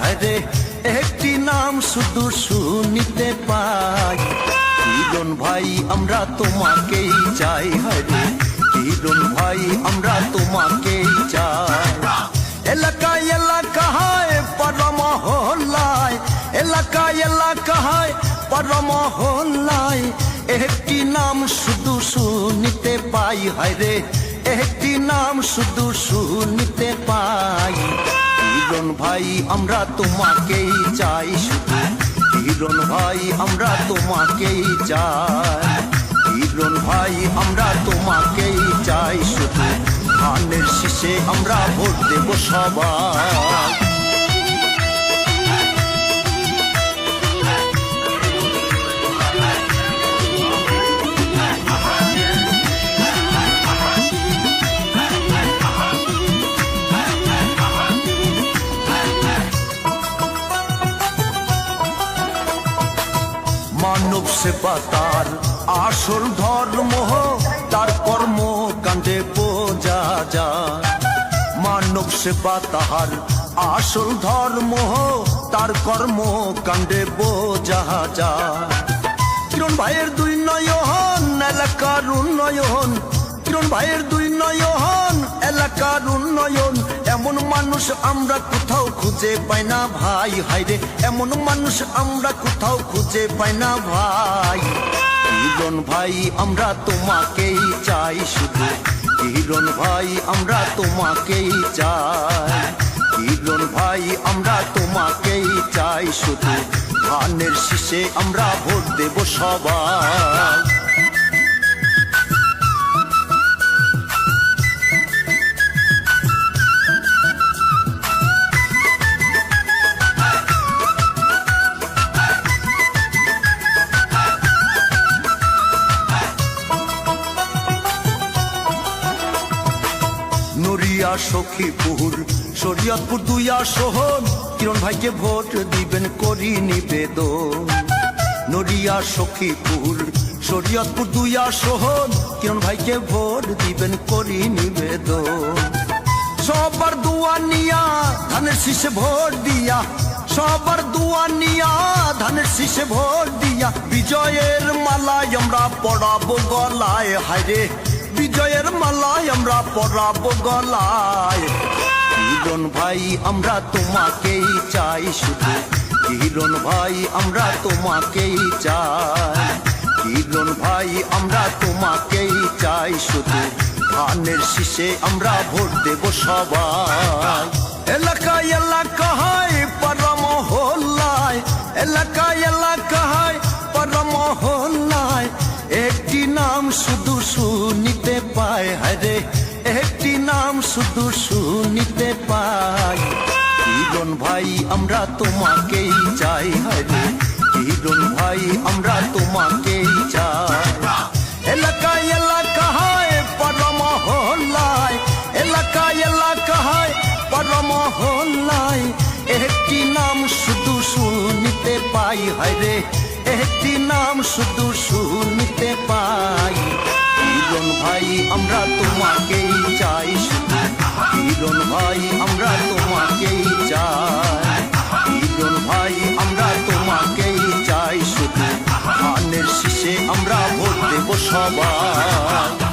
হায়রে একটি নাম শুধু শুনিতে পাই কিরণ ভাই, আমরা তোমাকেই চাই হায়রে কিরণ ভাই, আমরা তোমাকেই চাই। এলাকায় এলাকায় পরমহল্লায় এলাকায় এলাকায় পরমহল্লায় একটি নাম শুধু শুনিতে পাই হায়রে একটি নাম শুধু শুনতে পাই। কিরণ ভাই, আমরা তোমাকেই চাই শুধু। কিরণ ভাই, আমরা তোমাকেই চাই। কিরণ ভাই, আমরা তোমাকেই চাই শুধু। ধানের শীষে আমরা ভোট দেব সবাই। মানব সেবা তার আসল ধর্ম, তার কর্ম কাণ্ডে বোঝা যায়। মানব সেবা তাহার আসল ধর্ম, তার কর্ম কাণ্ডে বোঝা যায়। কিরণ ভাইয়ের দুই নয়ন, এলাকার উন্নয়ন। কিরণ ভাইয়ের দুই নয়ন এলাকার উন্নয়ন, এমন মানুষ আমরা কোথাও খুঁজে পাই না ভাই। হাইরে এমন মানুষ আমরা কোথাও খুঁজে পাই না ভাই। কিরণ ভাই, আমরা তোমাকেই চাই শুধু। কিরণ ভাই, আমরা তোমাকেই চাই। কিরণ ভাই, আমরা তোমাকেই চাই শুধু। ধানের শীষে আমরা ভোট দেব সবাই। নড়িয়া সখীপুর শরীয়তপুর দুইয়া শহর কিরণ ভাইকে ভোট দিবেন করি নিবেদন। নড়িয়া সখীপুর শরীয়তপুর দুইয়া শহর কিরণ ভাইকে ভোট দিবেন করি নিবেদন। সবার দুয়া নিয়া ধানের শীষে ভোট দিয়া, সবার দুয়া নিয়া ধানের শীষে ভোট দিয়া, বিজয়ের মালায় আমরা পড়াবো গলায়, হায়রে। বিজয়ের মালায় আমরা পড়াবো গলায়। কিরণ ভাই, আমরা তোমাকেই চাই শুধু। কিরণ ভাই, আমরা তোমাকেই চাই। কিরণ ভাই, আমরা তোমাকেই চাই শুধু। ধানের শীষে আমরা ভোট দেব সবাই। এলাকায় এলাকায় পরমহল্লায়। এলাকায় এলাকায় পরমহল্লায়। একটি নাম শুধু শুনিতে শুধু শুনিতে পাই। কিরণ ভাই, আমরা তোমাকেই চাই হরে কিরণ ভাই, আমরা তোমাকেই চাই। এলাকায় এলাকায় পরমহল্লায় এলাকায় এলাকায় পরমহল্লায় একটি নাম শুধু শুনিতে পাই হরে একটি নাম শুধু শুনিতে পাই। কিরণ ভাই, আমরা তোমাকেই চাই। কিরণ ভাই, আমরা তোমাকেই চাই। কিরণ ভাই, আমরা তোমাকেই চাই। শুধু ধানের শীষে আমরা ভোট দেব সবাই।